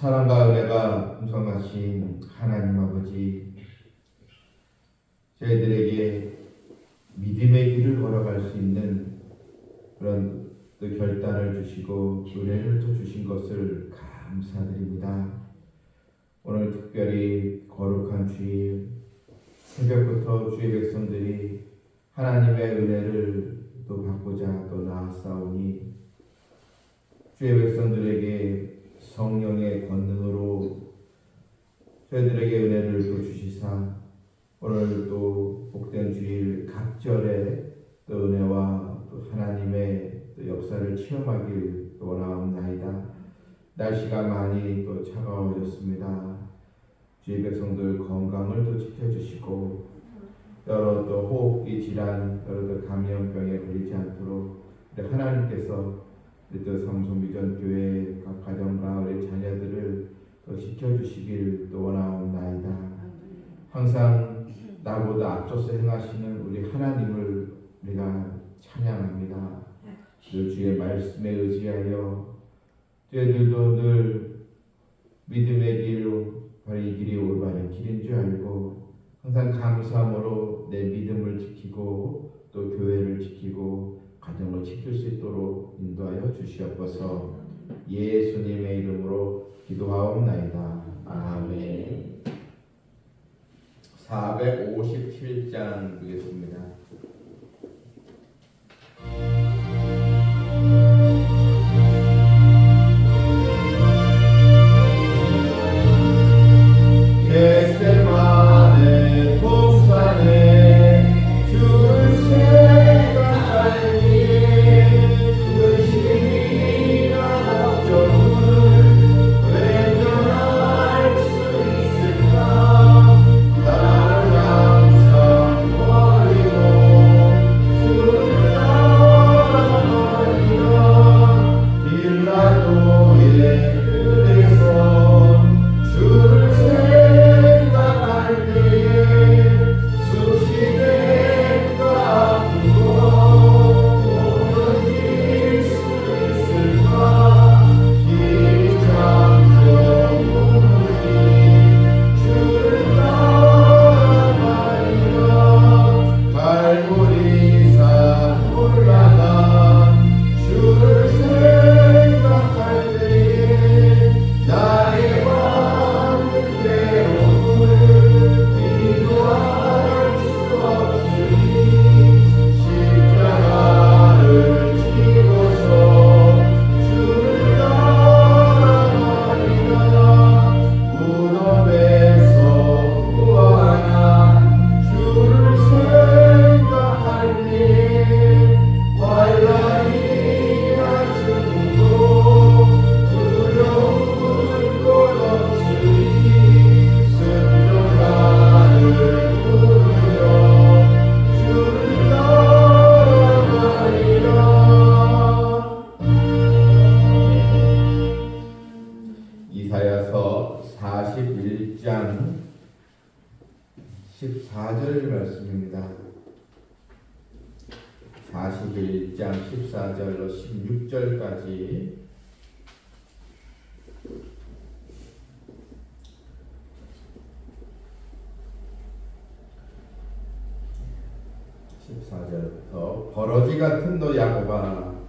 사랑과 은혜가 풍성하신 하나님 아버지 저희들에게 믿음의 길을 걸어갈 수 있는 그런 또 결단을 주시고 은혜를 또 주신 것을 감사드립니다. 오늘 특별히 거룩한 주일 새벽부터 주의 백성들이 하나님의 은혜를 또 받고자 또 나아싸우니 주의 백성들에게 성령의 권능으로 저희들에게 은혜를 또 주시사 오늘 또 복된 주일 각절에 또 은혜와 또 하나님의 또 역사를 체험하길 원하옵나이다. 날씨가 많이 또 차가워졌습니다. 주의 백성들 건강을 또 지켜주시고 여러 또 호흡기 질환, 여러 또 감염병에 걸리지 않도록 하나님께서 또 성소미전교회 각 가정과 우리 자녀들을 또 지켜주시길 또 원하옵나이다. 항상 나보다 앞서서 행하시는 우리 하나님을 우리가 찬양합니다. 늘 주의 말씀에 의지하여 저희들도 늘 믿음의 길로 바로 이 길이 올바른 길인 줄 알고 항상 감사함으로 내 믿음을 지키고 또 교회를 지키고 가정을 지킬 수 있도록 인도하여 주시옵소서 예수님의 이름으로 기도하옵나이다. 아멘 457장 보겠습니다. 14절 말씀입니다. 41장 14절로 16절까지. (14절부터) 버러지 같은 너 야곱아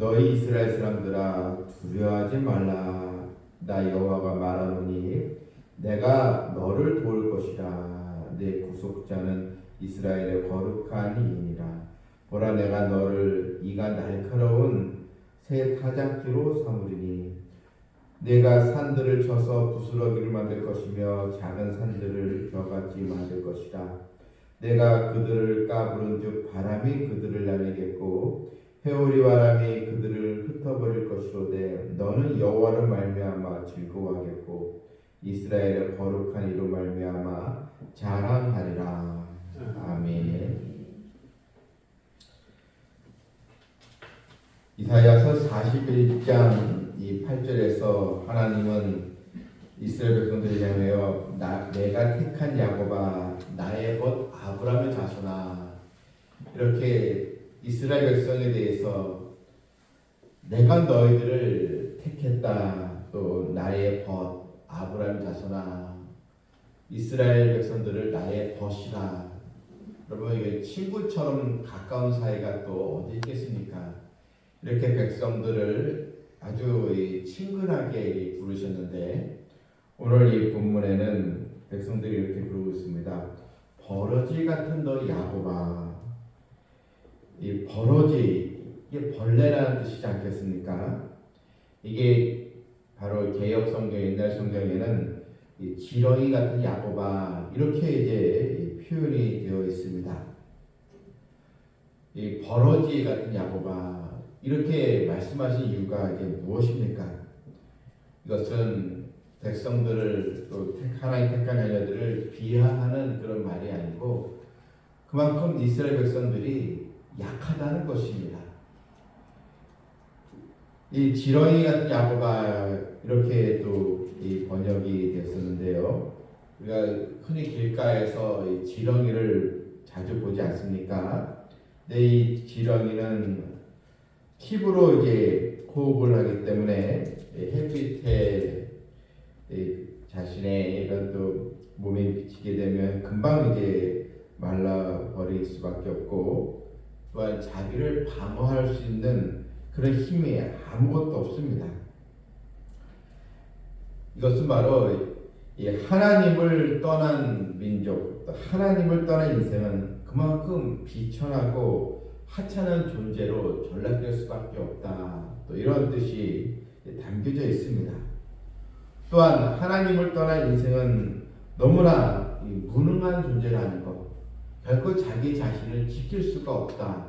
너희 이스라엘 사람들아 두려워하지 말라. 나 여호와가 말하노니 내가 너를 도울 것이라 내 구속자는 이스라엘의 거룩한 이이니라. 보라 내가 너를 이가 날카로운 새 타작기로 삼으리니. 내가 산들을 쳐서 부스러기를 만들 것이며 작은 산들을 벼같이 만들 것이라. 내가 그들을 까부른즉 바람이 그들을 날리겠고 회오리 바람이 그들을 흩어버릴 것이로되 너는 여호와로 말미암아 즐거워하겠고 이스라엘의 거룩한 이로 말미암아 자랑하리라. 아멘. 이사야서 41장 이 8절에서 하나님은 이스라엘 백성들을 향하여 나, 내가 택한 야곱아 나의 것 아브라함의 자손아. 이렇게 이스라엘 백성에 대해서 내가 너희들을 택했다. 또 나의 벗 아브라함 자손아 이스라엘 백성들을 나의 벗이라 여러분 이게 친구처럼 가까운 사이가 또 어디 있겠습니까? 이렇게 백성들을 아주 이 친근하게 부르셨는데 오늘 이 본문에는 백성들이 이렇게 부르고 있습니다. 버러지 같은 너 야곱아 이 버러지 이게 벌레라는 뜻이지 않겠습니까? 이게 바로 개혁 성경 옛날 성경에는 이 지렁이 같은 야곱아 이렇게 이제 표현이 되어 있습니다. 이 버러지 같은 야곱아 이렇게 말씀하신 이유가 이제 무엇입니까? 이것은 백성들을 또 택- 하나님 택한 자녀들을 비하하는 그런 말이 아니고 그만큼 이스라엘 백성들이 약하다는 것입니다. 이 지렁이 같은 야곱아 이렇게 또 이 번역이 됐었는데요. 우리가 흔히 길가에서 이 지렁이를 자주 보지 않습니까? 근데 이 지렁이는 피부로 이제 호흡을 하기 때문에 이 햇빛에 이 자신의 이런 또 몸에 비치게 되면 금방 이제 말라 버릴 수밖에 없고 또한 자기를 방어할 수 있는 그런 힘이 아무것도 없습니다. 이것은 바로 이 하나님을 떠난 민족, 또 하나님을 떠난 인생은 그만큼 비천하고 하찮은 존재로 전락될 수밖에 없다. 또 이런 뜻이 담겨져 있습니다. 또한 하나님을 떠난 인생은 너무나 이 무능한 존재라는 것, 결코 자기 자신을 지킬 수가 없다.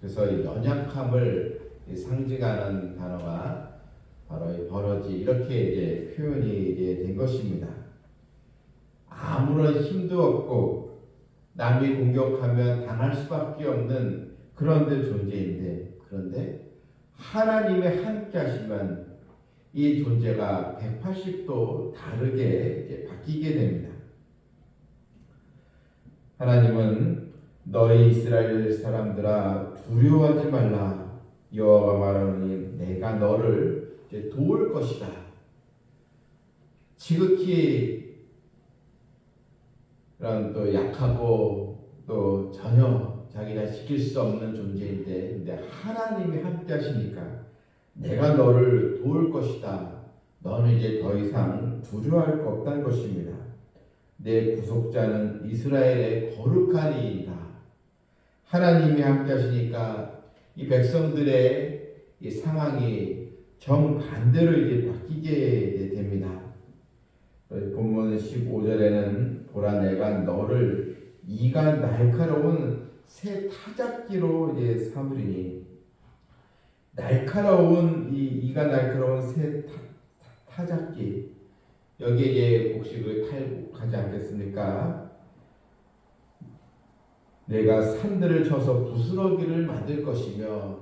그래서 이 연약함을 이 상징하는 단어가 바로 이 버러지 이렇게 이제 표현이 이제 된 것입니다. 아무런 힘도 없고 남이 공격하면 당할 수밖에 없는 그런 데 존재인데 그런데 하나님의 함께 하시면 이 존재가 180도 다르게 이제 바뀌게 됩니다. 하나님은 너희 이스라엘 사람들아 두려워하지 말라 여호와가 말하노니 내가 너를 이제 도울 것이다. 지극히 그런 또 약하고 또 전혀 자기가 지킬 수 없는 존재인데 근데 하나님이 함께 하시니까 내가 너를 도울 것이다. 너는 이제 더 이상 두려워할 거 없다는 것입니다. 내 구속자는 이스라엘의 거룩한 이이다. 하나님이 함께 하시니까 이 백성들의 이 상황이 정반대로 이제 바뀌게 됩니다. 본문 15절에는 보라 내가 너를 이가 날카로운 새 타작기로 이제 삼으리니 날카로운 이 이가 날카로운 새 타, 타작기 여기에 이제 곡식을 탈곡하지 않겠습니까? 내가 산들을 쳐서 부스러기를 만들 것이며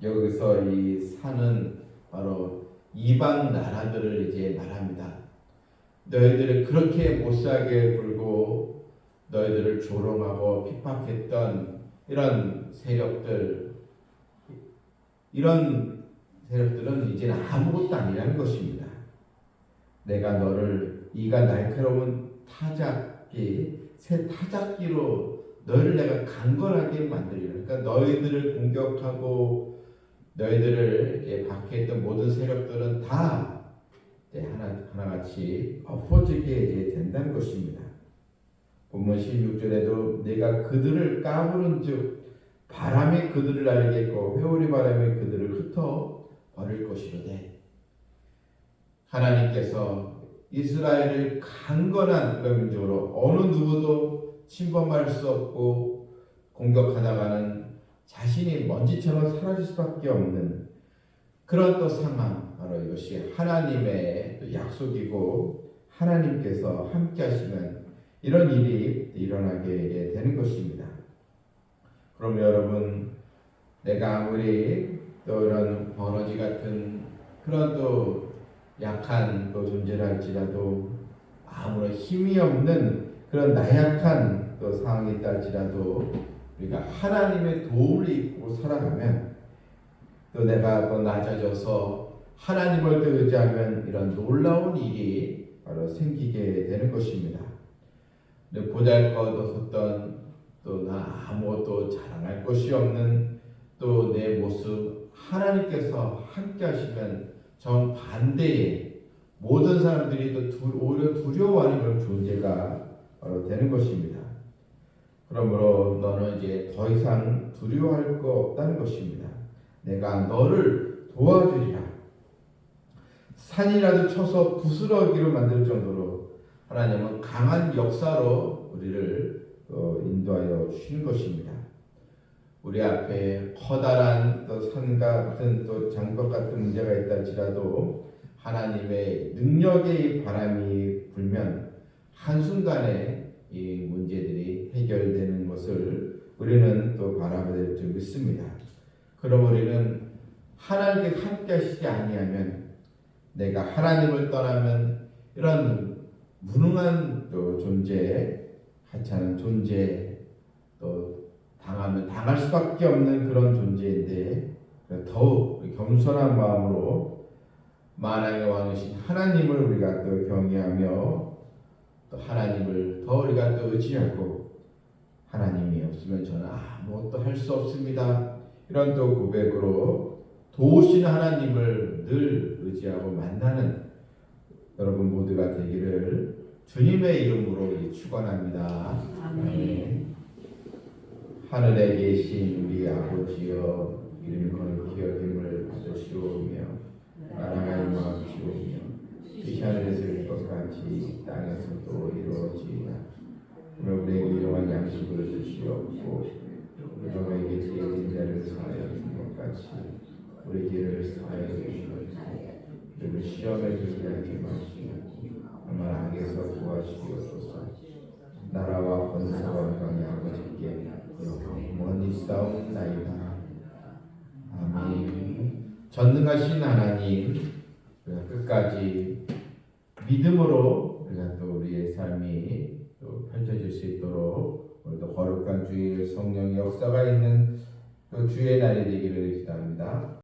여기서 이 산은 바로 이방 나라들을 이제 말합니다. 너희들을 그렇게 못살게 굴고 너희들을 조롱하고 핍박했던 이런 세력들 이런 세력들은 이제는 아무것도 아니라는 것입니다. 내가 너를 이가 날카로운 타작기 새 타작기로 너희를 내가 강건하게 만들리라. 그러니까 너희들을 공격하고 너희들을 박해했던 모든 세력들은 다 하나 하나같이 엎어지게 된다는 것입니다. 본문 16절에도 내가 그들을 까부른 즉 바람이 그들을 날리겠고 회오리 바람이 그들을 흩어 버릴 것이로되 하나님께서 이스라엘을 강건한 그런 민족으로 어느 누구도 침범할 수 없고 공격하다가는 자신이 먼지처럼 사라질 수밖에 없는 그런 또 상황 바로 이것이 하나님의 또 약속이고 하나님께서 함께 하시면 이런 일이 일어나게 되는 것입니다. 그럼 여러분 내가 아무리 또 이런 버러지 같은 그런 또 약한 또 존재라 할지라도 아무런 힘이 없는 그런 나약한 또 상황이 있다 할지라도 우리가 하나님의 도움을 입고 살아가면 또 내가 또 낮아져서 하나님을 또 의지하면 이런 놀라운 일이 바로 생기게 되는 것입니다. 보잘것없었던 또 나 아무것도 자랑할 것이 없는 또 내 모습 하나님께서 함께 하시면 정 반대의 모든 사람들이 또 두, 오히려 두려워하는 그런 존재가 바로 되는 것입니다. 그러므로 너는 이제 더 이상 두려워할 거 없다는 것입니다. 내가 너를 도와주리라. 산이라도 쳐서 부스러기로 만들 정도로 하나님은 강한 역사로 우리를 어, 인도하여 주시는 것입니다. 우리 앞에 커다란 또 산과 같은 또 장벽 같은 문제가 있다 할지라도 하나님의 능력의 바람이 불면 한순간에 이 문제들이 해결되는 것을 우리는 또 바라봐야 될 줄 믿습니다. 그럼 우리는 하나님께 함께 하시지 아니하면 내가 하나님을 떠나면 이런 무능한 또 존재, 하찮은 존재, 또 당하면 당할 수밖에 없는 그런 존재인데 더욱 겸손한 마음으로 만왕의 왕이신 하나님을 우리가 또 경외하며 또 하나님을 더 우리가 또 의지하고 하나님이 없으면 저는 아무것도 할 수 없습니다. 이런 또 고백으로 도우신 하나님을 늘 의지하고 만나는 여러분 모두가 되기를 주님의 이름으로 축원합니다. 아멘. 하늘에 계신 우리 아버지여 이름이 거룩히 여김을 받으시오며 나라가 임하시오며 뜻이 하늘에서 이룰 것 같이 땅에서도 이루어지이다 우리에게 일용할 양식을 주시옵고 우리에게 죄진 자를 사하여 준것 같이 우리 죄를 사하여 주시옵소서. 우리를 시험에 들게 하지 마시고 다만 악에서 구하시옵소서. 나라와 권세와 영광이 아버지께 영원히 싸움나이다. 아멘. 전능하신 하나님 끝까지 믿음으로 우리가 또 우리의 삶이 또 펼쳐질 수 있도록 오늘도 거룩한 주의 성령의 역사가 있는 또 주의 날이 되기를 기도합니다.